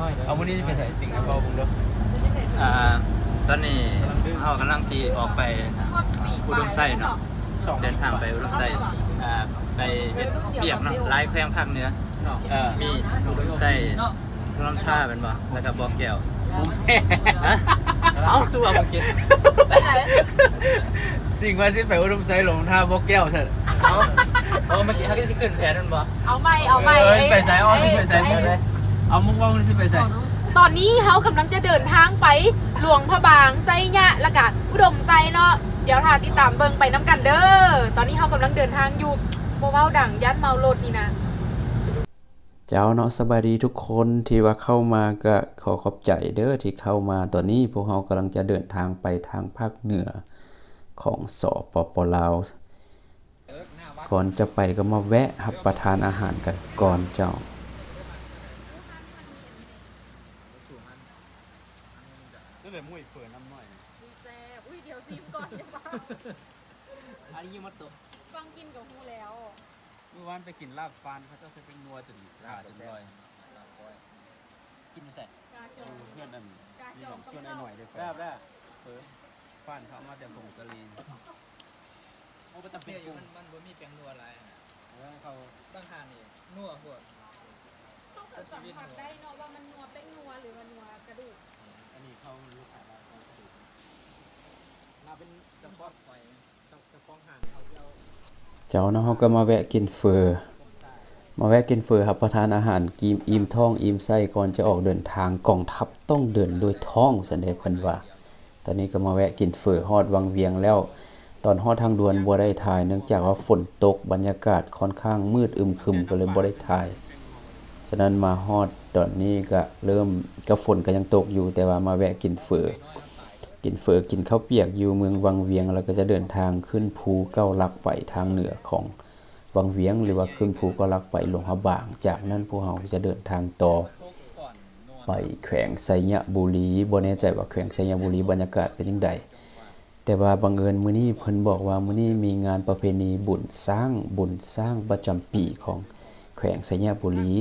น้อยเลยเอาวันนี้จะไปใส่สิงคโปร์ผมดูอ่าตอนนี้เฮากำลังสิออกไปอุดมไส้เนาะสองเดินทางไปอุดมไส้อ่าไปเฮ็ดเบียกเนาะหลายแขวงภาคเหนือเออมีอุดมไส้ลำท่าเป็นบ่แล้วก็บ่อแก้วมุมแม่ฮะเอาตัวบ่กินสิ่งว่าสิไปอุดมไซหลงท่าบ่แก้วเถอะเอาเอาเมื่อกี้เฮาสิขึ้นแพนั่นบ่เอาไม่เอาไม่เอ้ยเอ้ยไปใส่อ้อมเอ้ยไปใส่เอ้ยเลย เอามุกว่ามันสิไปใส่ตอนนี้เขากำลังจะเดินทางไปหลวงพระบางไซยะและกะอุดมไซเนาะเดี๋ยวทาติดตามเบิ่งไปน้ำกันเด้อตอนนี้เขากำลังเดินทางอยู่โมเว้าดังย่านเมารถนี่นะเจ้าเนาะสบายดีทุกคนที่ว่าเข้ามาก็ขอขอบใจเด้อที่เข้ามาตอนนี้พวกเรากำลังจะเดินทางไปทางภาคเหนือของสปปลาวก่อนจะไปก็มาแวะรับประทานอาหารกันก่อนเจ้า นี่เลยมุ้ยเปิดน้ำหน่อย อุ้ยเดี๋ยวซีมก่อนจะฟัง อันนี้ยังมาตกฟังกินกับฮูแล้ว เมื่อวานไปกินลาบฟานเขาเจ้าจะเป็นนัวจนขาจนลอยกินใส่กาจองเพื่อนนั่นกามีจหอลงงเพื่อนกับหน่อยๆด้วยได้ได้เออฟานเขามาแต่ผงกะลีนโอ้ก็จำเป็นเนี่ยอยู่กุ้งมันมันบ่มีแป้งนัวหลายนะเออเขาบางหานนี่นัวพวกต้องสัมผัสได้เนาะว่ามันนัวเป็นนัวหรือว่านัวกระดูก อันนี้เขารู้ขายได้เขาก็ดูมา เป็นจำเพาะไฟจำเพาะห่างเขาเอาเจ้าเนาะเราก็มาแวะกินเฟอมาแวะกินเฟอรับประทานอาหารกิมอิ่มท้องอิ่มไส้ก่อนจะออกเดินทางกองทัพต้องเดินด้วยท้องสันเดเพิ่นว่า ตอนนี้ก็มาแวะกินเฟอฮอดวังเวียงแล้ว ตอนฮอดทางด่วนบ่ได้ถ่าย เนื่องจากว่าฝนตกบรรยากาศค่อนข้างมืดอึมครึมก็เลยบ่ได้ถ่ายฉะนั้นมาฮอดตอนนี้ก็เริ่มก็ฝนก็ยังตกอยู่แต่ว่ามาแวะกินเฟอ กินเฟอกินข้าวเปียกอยู่เมืองวังเวียง แล้วก็จะเดินทางขึ้นภูเก้าลักไปทางเหนือของวังเวียง หรือว่าขึ้นภูเก้าลักไปหลวงพระบาง จากนั้นพวกเราจะเดินทางต่อไปแขวงไสยบุรีบ่แน่ใจว่าแขวงไสยบุรีบรรยากาศเป็นจังไดแต่ว่าบังเอิญมื้อนี้เพิ่นบอกว่ามื้อนี้มีงานประเพณีบุญสร้างบุญสร้างประจำปีของแขวงไสยบุรี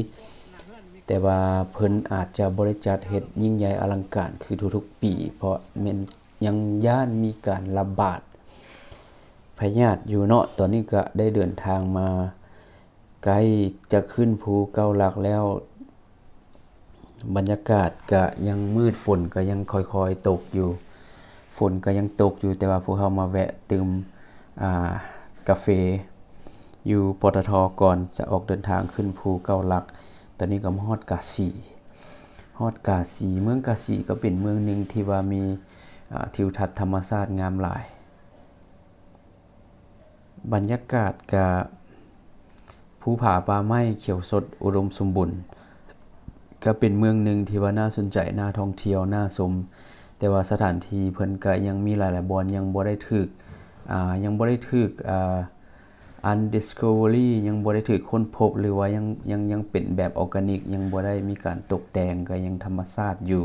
แต่ว่าเพิ่นอาจจะบริจัดเฮ็ดยิ่งใหญ่อลังการคือทุกๆปี เพราะม่นยังย่านมีการระบาดพยาธิอยู่เนาะตอนนี้ก็ได้เดินทางมาใกล้จะขึ้นภูเก้าหลักแล้ว บรรยากาศก็ยังมืดฝนก็ยังค่อยๆตกอยู่ ฝนก็ยังตกอยู่แต่ว่าพวกเขามาแวะตื่มอ่ากาแฟอยู่ปตทก่อนจะออกเดินทางขึ้นภูเก้าหลัก ตอนนี้ก็มาฮอดกาสีฮอดกาสีเมืองกาสีก็เป็นเมืองหนึ่งที่ว่ามีทิวทัศน์ธรรมชาติงามหลาย บรรยากาศก็ภูผาป่าไม้เขียวสดอุดมสมบูรณ์ก็เป็นเมืองหนึ่งที่ว่าน่าสนใจน่าท่องเที่ยวน่าชมแต่ว่าสถานที่เพิ่นก็ยังมีหลายๆบอนยังบ่ได้ถึกอ่ายังบ่ได้ถึกอ่า undiscovery ยังบ่ได้ถูกค้นพบหรือว่ายังยังยังเป็นแบบออร์แกนิก ยังบ่ได้มีการตกแต่งก็ยังธรรมชาติอยู่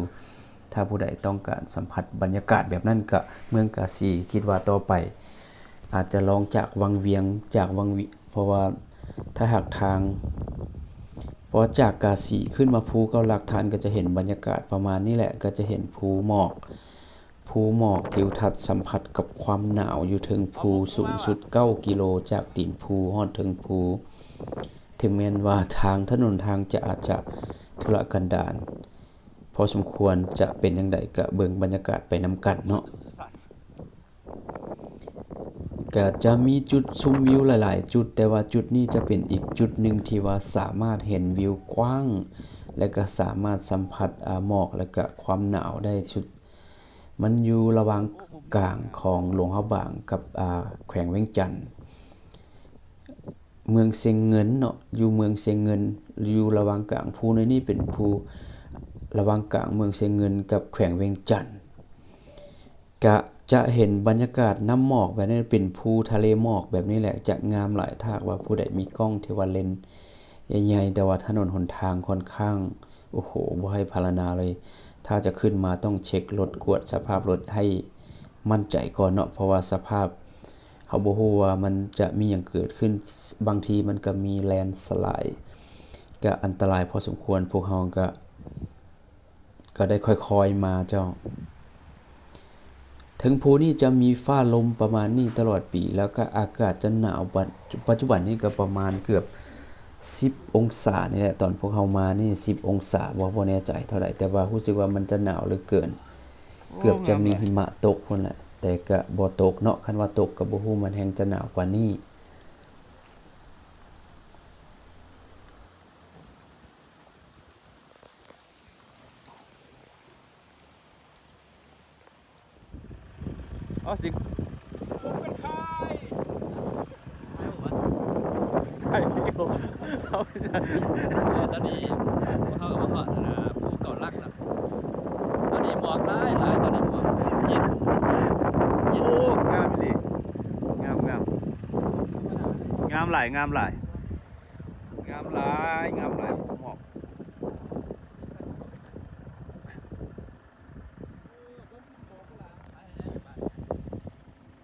ถ้าผู้ใดต้องการสัมผัสบรรยากาศแบบนั้นก็เมืองกาสีคิดว่าต่อไป อาจจะลองจากวังเวียงจากวังวิเพราะว่าถ้าหากทางพราะจากกาสีขึ้นมาภูเกาหลักทานก็จะเห็นบรรยากาศประมาณนี้แหละก็จะเห็นภูหมอก ภูหมอกทิวทัศน์สัมผัสกับความหนาวอยู่ถึงภูสูงสุด 9 กิโลจากตีนภูฮอดถึงภู ถึงแม้นว่าทางถนนทางจะอาจจะทุรกันดารพอสมควรจะเป็นยังไงก็เบิงบรรยากาศไปนำกันเนาะก็จะมีจุดชมวิวหลาย ๆ จุดแต่ว่าจุดนี้จะเป็นอีกจุดหนึ่งที่ว่าสามารถเห็นวิวกว้าง และก็สามารถสัมผัสหมอกและก็ความหนาวได้สุด มันอยู่ระหว่างกลางของหลวงพระบางกับแขวงเวียงจันทน์เมืองเซียงเงินเนาะอยู่เมืองเซียงเงิน อยู่ระหว่างกลางภูในนี่เป็นภูระหว่างกลางเมืองเซียงเงิน กับแขวงเวียงจันทน์กะจะเห็นบรรยากาศน้ำหมอกแบบนี้เป็นภูทะเลหมอกแบบนี้แหละจะงามหลายทากว่าผู้ใดมีกล้องเทวาเลนใหญ่ๆแต่ว่าถนนหนทางค่อนข้างโอ้โหบ่ให้พารณาเลย ถ้าจะขึ้นมาต้องเช็ครถกวดสภาพรถให้มั่นใจก่อนเนาะเพราะว่าสภาพเฮาบ่ฮู้ว่ามันจะมีหยังเกิดขึ้นบางทีมันก็มีแลนด์สไลด์ก็อันตรายพอสมควรพวกเฮาก็ ก็ได้ค่อยๆมาเจ้า ถึงภูนี่จะมีฟ้าลมประมาณนี้ตลอดปี แล้วก็อากาศจะหนาวปัจปัจจุบันนี้ก็ประมาณเกือบ 10 องศานี่แหละ ตอนพวกเขามานี่ 10 องศาบ่บ่แน่ใจเท่าไหร่แต่ว่ารู้สึกว่ามันจะหนาวเหลือเกิน เกือบจะมีหิมะตกพุ่นแหละแต่ก็บ่ตกเนาะคันว่าตกก็บ่ฮู้มันแฮงจะหนาวกว่านี้อ๋อสิ ใช่ผมตอนนี้เขาก็มาขอนะผู้เก่ารักนะตอนนี้หมอกหลายหลายตอนนี้หมอกเย็นเย็นโอ้งามดิงามงามงามหลายงามหลายงามหลายงามหลายผมอก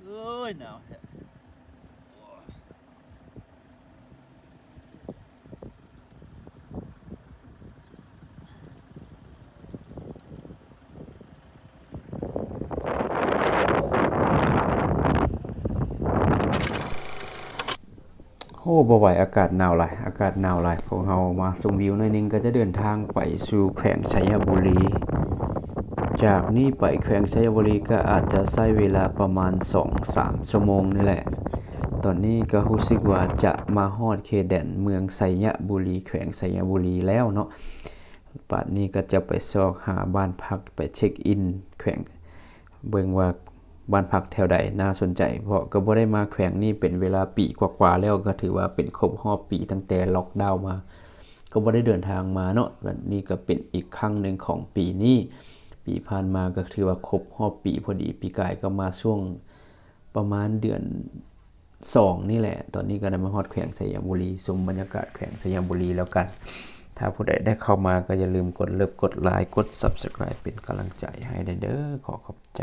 เอ้ยหนาว โอ้บ่ไหวอากาศหนาวหลายอากาศหนาวหลายพวกเรามาชมวิวหน่อยหนึงก็จะเดินทางไปสู่แขวงชัยบุรี จากนี้ไปแขวงชัยบุรีก็อาจจะใช้เวลาประมาณ 2-3 ชั่วโมงนี่แหละ ตอนนี้ก็รู้สึกว่าจะมาฮอดเขตแดนเมืองไสยบุรี แขวงไสยบุรีแล้วเนาะป่านนี้ก็จะไปซอกหาบ้านพักไปเช็คอิน แขวงเบิ่งว่า บ้านพักแถวใดน่าสนใจ เพราะก็บ่ได้มาแขวงนี้เป็นเวลาปีกว่าๆแล้วก็ถือว่าเป็นครบรอบปีตั้งแต่ล็อกดาวน์มา ก็บ่ได้เดินทางมาเนาะนี่ก็เป็นอีกครั้งหนึ่งของปีนี้ปีผ่านมาก็ถือว่าครบรอบปีพอดีปีกายก็มาช่วงประมาณเดือนสองนี่แหละ ตอนนี้ก็ได้มาฮอดแขวงสยามบุรีชมบรรยากาศแขวงสยามบุรีแล้วกัน ถ้าผู้ใดได้เข้ามาก็อย่าลืมกดเลิฟกดไลค์กด Subscribe เป็นกำลังใจให้ได้เด้อขอขอบใจ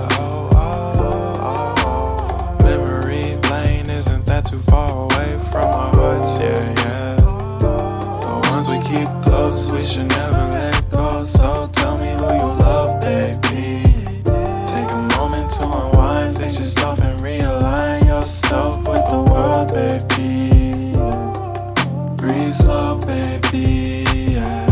too far away from our hearts, yeah, yeah. The ones we keep close, we should never let go. So tell me who you love, baby. Take a moment to unwind, fix yourself and realign yourself with the world, baby. Breathe slow, baby, yeah.